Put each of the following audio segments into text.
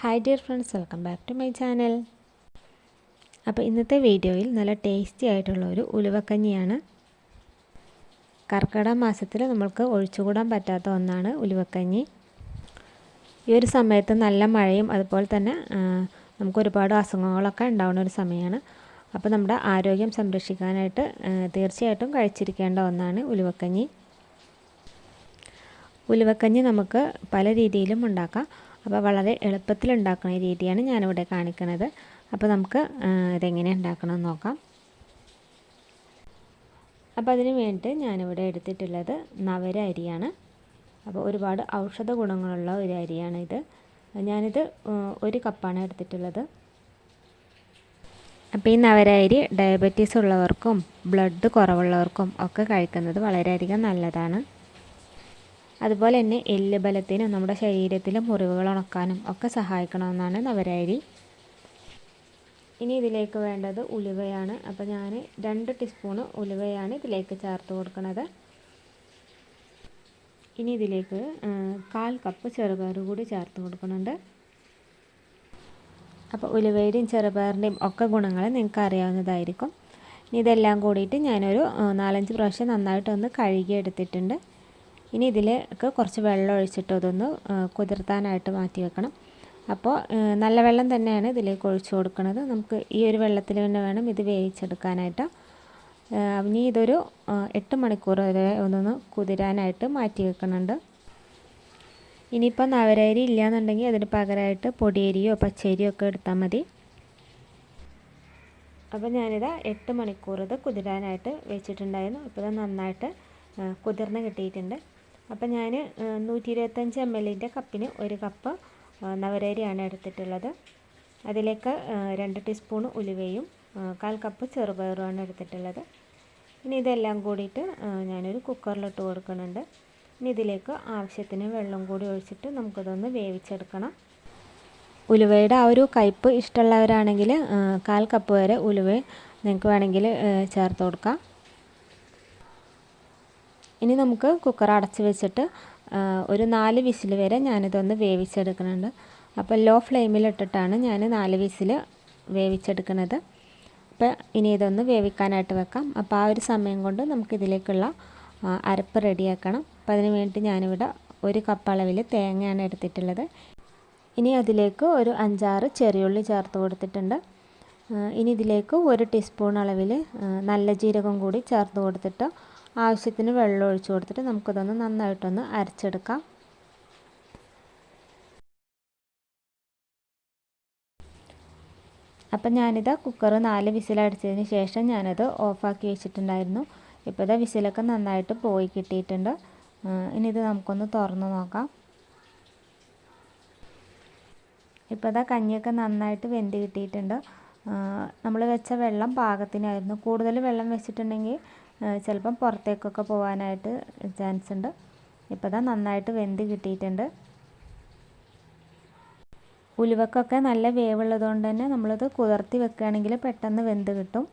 Hi dear friends welcome back to my channel അപ്പോൾ ഇന്നത്തെ വീഡിയോയിൽ നല്ല ടേസ്റ്റി ആയിട്ടുള്ള ഒരു ഉലുവക്കഞ്ഞിയാണ്. കർക്കിടക മാസത്തിൽ നമ്മൾക്ക് ഒഴിച്ചുകൂടാൻ പറ്റാത്ത ഒന്നാണ് ഉലുവക്കഞ്ഞി. ഈ ഒരു സമയത്ത് നല്ല മഴയും അതുപോലെ തന്നെ നമുക്ക് ഒരുപാട് അസുഖങ്ങളൊക്കെ ഉണ്ടാവുന്ന ഒരു സമയമാണ് അപ്പോൾ നമ്മുടെ ആരോഗ്യം സംരക്ഷിക്കാനായിട്ട് തീർച്ചയായിട്ടും കഴിച്ചിരിക്കേണ്ട ഒന്നാണ് ഉലുവക്കഞ്ഞി. ഉലുവക്കഞ്ഞി നമുക്ക് പല രീതിയിലും ഉണ്ടാക്കാം. അപ്പോൾ വളരെ എളുപ്പത്തിൽ ഉണ്ടാക്കുന്ന രീതിയാണ് ഞാനിവിടെ കാണിക്കുന്നത് അപ്പോൾ നമുക്ക് ഇതെങ്ങനെ ഉണ്ടാക്കണമെന്ന് നോക്കാം. അപ്പോൾ അതിന് വേണ്ടിയിട്ട് ഞാനിവിടെ എടുത്തിട്ടുള്ളത് നവര അരിയാണ്. അപ്പോൾ ഒരുപാട് ഔഷധ ഗുണങ്ങളുള്ള ഒരു അരിയാണ് ഇത്. ഞാനിത് ഒരു കപ്പാണ് എടുത്തിട്ടുള്ളത്. അപ്പോൾ ഈ നവര അരി ഡയബറ്റീസ് ഉള്ളവർക്കും ബ്ലഡ് കുറവുള്ളവർക്കും ഒക്കെ കഴിക്കുന്നത് വളരെയധികം നല്ലതാണ്. അതുപോലെ തന്നെ എല്ല് ബലത്തിനും നമ്മുടെ ശരീരത്തിലെ മുറിവുകൾ ഉണക്കാനും ഒക്കെ സഹായിക്കണമെന്നാണ് നവരയരി ഇനി ഇതിലേക്ക് വേണ്ടത് ഉലുവയാണ്. അപ്പോൾ ഞാൻ രണ്ട് ടീസ്പൂൺ ഉലുവയാണ് ഇതിലേക്ക് ചേർത്ത് കൊടുക്കുന്നത് ഇനി ഇതിലേക്ക് കാൽ കപ്പ് ചെറുപയർ കൂടി ചേർത്ത് കൊടുക്കുന്നുണ്ട്. അപ്പോൾ ഉലുവയുടെയും ചെറുപയറിന്റെയും ഒക്കെ ഗുണങ്ങൾ നിങ്ങൾക്ക് അറിയാവുന്നതായിരിക്കും. ഇനി ഇതെല്ലാം കൂടിയിട്ട് ഞാനൊരു നാലഞ്ച് പ്രാവശ്യം നന്നായിട്ടൊന്ന് കഴുകി എടുത്തിട്ടുണ്ട് ഇനി ഇതിലേക്ക് കുറച്ച് വെള്ളം ഒഴിച്ചിട്ട് അതൊന്ന് കുതിർത്താനായിട്ട് മാറ്റി വെക്കണം. അപ്പോൾ നല്ല വെള്ളം തന്നെയാണ് ഇതിലേക്ക് ഒഴിച്ചു കൊടുക്കുന്നത് നമുക്ക് ഈ ഒരു വെള്ളത്തിൽ തന്നെ വേണം ഇത് വേവിച്ചെടുക്കാനായിട്ട്. ഇനി ഇതൊരു എട്ട് മണിക്കൂർ വരെ ഒന്നൊന്ന് കുതിരാനായിട്ട് മാറ്റി വെക്കുന്നുണ്ട് ഇനിയിപ്പോൾ നവരരി ഇല്ലയെന്നുണ്ടെങ്കിൽ അതിന് പകരമായിട്ട് പൊടിയരിയോ പച്ചരിയോ ഒക്കെ എടുത്താൽ മതി. അപ്പോൾ ഞാനിത് എട്ട് മണിക്കൂർ ഇത് കുതിരാനായിട്ട് വെച്ചിട്ടുണ്ടായിരുന്നു. ഇപ്പോൾ നന്നായിട്ട് കുതിർന്ന് കിട്ടിയിട്ടുണ്ട്. അപ്പോൾ ഞാൻ നൂറ്റി ഇരുപത്തഞ്ച് എം എല്ലിന്റെ കപ്പിന് ഒരു കപ്പ് നവരരിയാണ് എടുത്തിട്ടുള്ളത്. അതിലേക്ക് രണ്ട് ടീസ്പൂൺ ഉലുവയും കാൽ കപ്പ് ചെറുപയറുമാണ് എടുത്തിട്ടുള്ളത്. ഇനി ഇതെല്ലാം കൂടിയിട്ട് ഞാനൊരു കുക്കറിലിട്ട് കൊടുക്കുന്നുണ്ട്. ഇനി ഇതിലേക്ക് ആവശ്യത്തിന് വെള്ളം കൂടി ഒഴിച്ചിട്ട് നമുക്കിതൊന്ന് വേവിച്ചെടുക്കണം. ഉലുവയുടെ ആ ഒരു കയ്പ്പ് ഇഷ്ടമുള്ളവരാണെങ്കിൽ കാൽ കപ്പ് വരെ ഉലുവ നിങ്ങൾക്ക് വേണമെങ്കിൽ ചേർത്ത് കൊടുക്കാം. ഇനി നമുക്ക് കുക്കർ അടച്ച് വെച്ചിട്ട് ഒരു നാല് വിസിൽ വരെ ഞാനിതൊന്ന് വേവിച്ചെടുക്കുന്നുണ്ട്. അപ്പോൾ ലോ ഫ്ലെയിമിലിട്ടിട്ടാണ് ഞാൻ നാല് വിസിൽ വേവിച്ചെടുക്കുന്നത്. അപ്പോൾ ഇനി ഇതൊന്ന് വേവിക്കാനായിട്ട് വെക്കാം. അപ്പോൾ ആ ഒരു സമയം കൊണ്ട് നമുക്കിതിലേക്കുള്ള അരപ്പ് റെഡിയാക്കണം. അപ്പോൾ അതിന് വേണ്ടി ഞാനിവിടെ ഒരു കപ്പ് അളവിൽ തേങ്ങയാണ് എടുത്തിട്ടുള്ളത്. ഇനി അതിലേക്ക് ഒരു അഞ്ചാറ് ചെറിയുള്ളി ചേർത്ത് കൊടുത്തിട്ടുണ്ട്. ഇനി ഇതിലേക്ക് ഒരു ടീസ്പൂൺ അളവിൽ നല്ല ജീരകം കൂടി ചേർത്ത് കൊടുത്തിട്ട് ആവശ്യത്തിന് വെള്ളം ഒഴിച്ചു കൊടുത്തിട്ട് നമുക്കിതൊന്ന് നന്നായിട്ടൊന്ന് അരച്ചെടുക്കാം. അപ്പം ഞാനിത് കുക്കർ നാല് വിസിലടിച്ചതിന് ശേഷം ഞാനത് ഓഫാക്കി വെച്ചിട്ടുണ്ടായിരുന്നു. ഇപ്പോൾ ഇതാ വിസിലൊക്കെ നന്നായിട്ട് പോയി കിട്ടിയിട്ടുണ്ട്. ഇനി ഇത് നമുക്കൊന്ന് തുറന്ന് നോക്കാം. ഇപ്പോൾ ഇതാ കഞ്ഞിയൊക്കെ നന്നായിട്ട് വെന്ത് കിട്ടിയിട്ടുണ്ട്. നമ്മൾ വെച്ച വെള്ളം പാകത്തിനായിരുന്നു. കൂടുതൽ വെള്ളം വെച്ചിട്ടുണ്ടെങ്കിൽ ചിലപ്പം പുറത്തേക്കൊക്കെ പോകാനായിട്ട് ചാൻസ് ഉണ്ട്. ഇപ്പോൾ ഇതാ നന്നായിട്ട് വെന്ത് കിട്ടിയിട്ടുണ്ട്. ഉലുവക്കൊക്കെ നല്ല വേവുള്ളത് കൊണ്ട് തന്നെ നമ്മളിത് കുതിർത്തി വെക്കുകയാണെങ്കിൽ പെട്ടെന്ന് വെന്ത് കിട്ടും.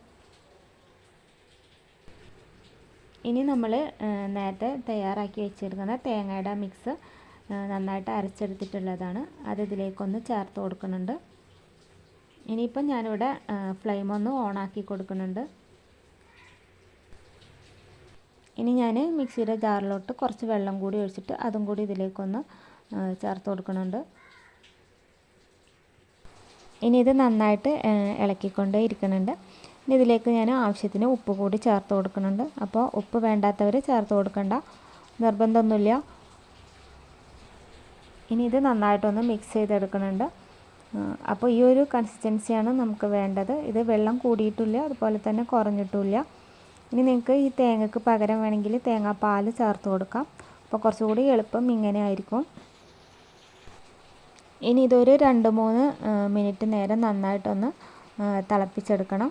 ഇനി നമ്മൾ നേരത്തെ തയ്യാറാക്കി വെച്ചിരിക്കുന്ന തേങ്ങയുടെ മിക്സ് നന്നായിട്ട് അരച്ചെടുത്തിട്ടുള്ളതാണ്. അത് ചേർത്ത് കൊടുക്കുന്നുണ്ട്. ഇനിയിപ്പം ഞാനിവിടെ ഫ്ലെയിം ഒന്ന് ഓണാക്കി കൊടുക്കുന്നുണ്ട്. ഇനി ഞാൻ മിക്സിയുടെ ജാറിലോട്ട് കുറച്ച് വെള്ളം കൂടി ഒഴിച്ചിട്ട് അതും കൂടി ഇതിലേക്കൊന്ന് ചേർത്ത് കൊടുക്കുന്നുണ്ട്. ഇനി ഇത് നന്നായിട്ട് ഇളക്കിക്കൊണ്ടേ ഇരിക്കുന്നുണ്ട്. ഇനി ഇതിലേക്ക് ഞാൻ ആവശ്യത്തിന് ഉപ്പ് കൂടി ചേർത്ത് കൊടുക്കുന്നുണ്ട്. അപ്പോൾ ഉപ്പ് വേണ്ടാത്തവർ ചേർത്ത് കൊടുക്കണ്ട. നിർബന്ധമൊന്നുമില്ല. ഇനി ഇത് നന്നായിട്ടൊന്ന് മിക്സ് ചെയ്തെടുക്കുന്നുണ്ട്. അപ്പോൾ ഈ ഒരു കൺസിസ്റ്റൻസിയാണ് നമുക്ക് വേണ്ടത്. ഇത് വെള്ളം കൂടിയിട്ടില്ല അതുപോലെ തന്നെ കുറഞ്ഞിട്ടില്ല. ഇനി നിങ്ങൾക്ക് ഈ തേങ്ങക്ക് പകരം വേണമെങ്കിൽ തേങ്ങാപ്പാൽ ചേർത്ത് കൊടുക്കാം. അപ്പോൾ കുറച്ചുകൂടി എളുപ്പം ഇങ്ങനെ ആയിരിക്കും ഇനി ഇതൊരു രണ്ട് മൂന്ന് മിനിറ്റ് നേരം നന്നായിട്ടൊന്ന് തിളപ്പിച്ചെടുക്കണം.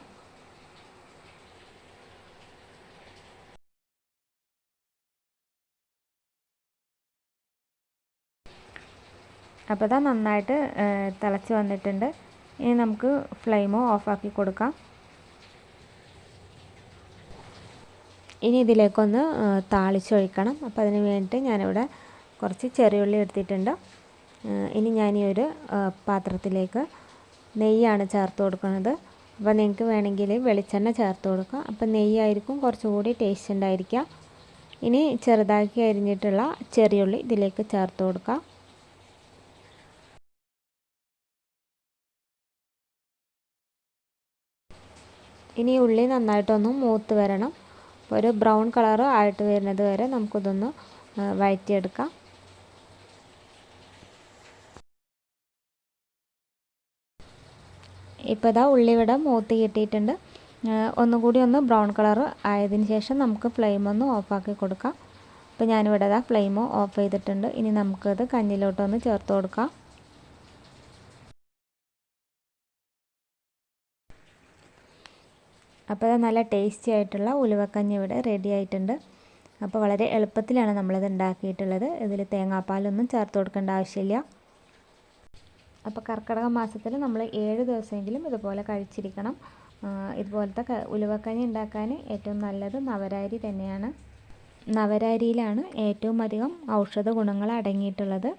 അപ്പോൾ ഇതാ നന്നായിട്ട് തിളച്ച് വന്നിട്ടുണ്ട്. ഇനി നമുക്ക് ഫ്ലെയിമോ ഓഫാക്കി കൊടുക്കാം. ഇനി ഇതിലേക്കൊന്ന് താളിച്ചൊഴിക്കണം. അപ്പോൾ അതിന് വേണ്ടിയിട്ട് ഞാനിവിടെ കുറച്ച് ചെറിയുള്ളി എടുത്തിട്ടുണ്ട്. ഇനി ഞാൻ ഈ ഒരു പാത്രത്തിലേക്ക് നെയ്യാണ് ചേർത്ത് കൊടുക്കുന്നത്. അപ്പോൾ നിങ്ങൾക്ക് വേണമെങ്കിൽ വെളിച്ചെണ്ണ ചേർത്ത് കൊടുക്കാം. അപ്പോൾ നെയ്യായിരിക്കും കുറച്ചുകൂടി ടേസ്റ്റ് ഉണ്ടായിരിക്കുക ഇനി ചെറുതാക്കി അരിഞ്ഞിട്ടുള്ള ചെറിയുള്ളി ഇതിലേക്ക് ചേർത്ത് കൊടുക്കാം. ഇനി ഉള്ളി നന്നായിട്ടൊന്ന് മൂത്ത് വരണം. ഒരു ബ്രൗൺ കളർ ആയിട്ട് വരുന്നത് വരെ നമുക്കിതൊന്ന് വഴറ്റിയെടുക്കാം. ഇപ്പോൾ ഇതാ ഉള്ളിവിടെ മൂത്ത് കിട്ടിയിട്ടുണ്ട്. ഒന്നുകൂടി ഒന്ന് ബ്രൗൺ കളർ ആയതിന് ശേഷം നമുക്ക് ഫ്ലെയിം ഒന്ന് ഓഫാക്കി കൊടുക്കാം. അപ്പോൾ ഞാനിവിടെ ഇതാ ഫ്ലെയിം ഓഫ് ചെയ്തിട്ടുണ്ട്. ഇനി നമുക്കത് കഞ്ഞിലോട്ടൊന്ന് ചേർത്ത് കൊടുക്കാം. അപ്പോൾ അത് നല്ല ടേസ്റ്റി ആയിട്ടുള്ള ഉലുവക്കഞ്ഞി ഇവിടെ റെഡി ആയിട്ടുണ്ട്. അപ്പോൾ വളരെ എളുപ്പത്തിലാണ് നമ്മളിത് ഉണ്ടാക്കിയിട്ടുള്ളത്. ഇതിൽ തേങ്ങാപ്പാലൊന്നും ചേർത്ത് കൊടുക്കേണ്ട ആവശ്യമില്ല. അപ്പോൾ കർക്കിടക മാസത്തിൽ നമ്മൾ ഏഴ് ദിവസമെങ്കിലും ഇതുപോലെ കഴിച്ചിരിക്കണം. ഇതുപോലത്തെ ഉലുവക്കഞ്ഞി ഉണ്ടാക്കാൻ ഏറ്റവും നല്ലത് നവരാരി തന്നെയാണ്. നവരാരിയിലാണ് ഏറ്റവും അധികം ഔഷധ ഗുണങ്ങൾ അടങ്ങിയിട്ടുള്ളത്.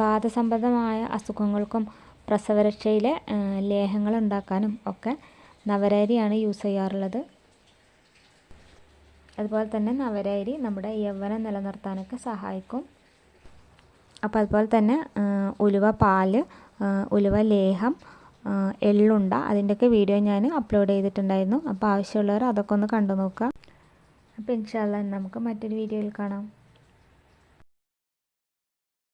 വാദസംബന്ധമായ അസുഖങ്ങൾക്കും പ്രസവരക്ഷയിലെ ലേഹങ്ങൾ ഉണ്ടാക്കാനും ഒക്കെ നവരാരിയാണ് യൂസ് ചെയ്യാറുള്ളത്. അതുപോലെ തന്നെ നവരാരി നമ്മുടെ യൗവനം നിലനിർത്താനൊക്കെ സഹായിക്കും. അപ്പോൾ അതുപോലെ തന്നെ ഉലുവ പാൽ ഉലുവ ലേഹം എള്ളുണ്ട അതിന്റെയൊക്കെ വീഡിയോ ഞാൻ അപ്ലോഡ് ചെയ്തിട്ടുണ്ടായിരുന്നു. അപ്പോൾ ആവശ്യമുള്ളവർ അതൊക്കെ ഒന്ന് കണ്ടു നോക്കുക അപ്പോൾ ഇൻഷാല്ല നമുക്ക് മറ്റൊരു വീഡിയോയിൽ കാണാം.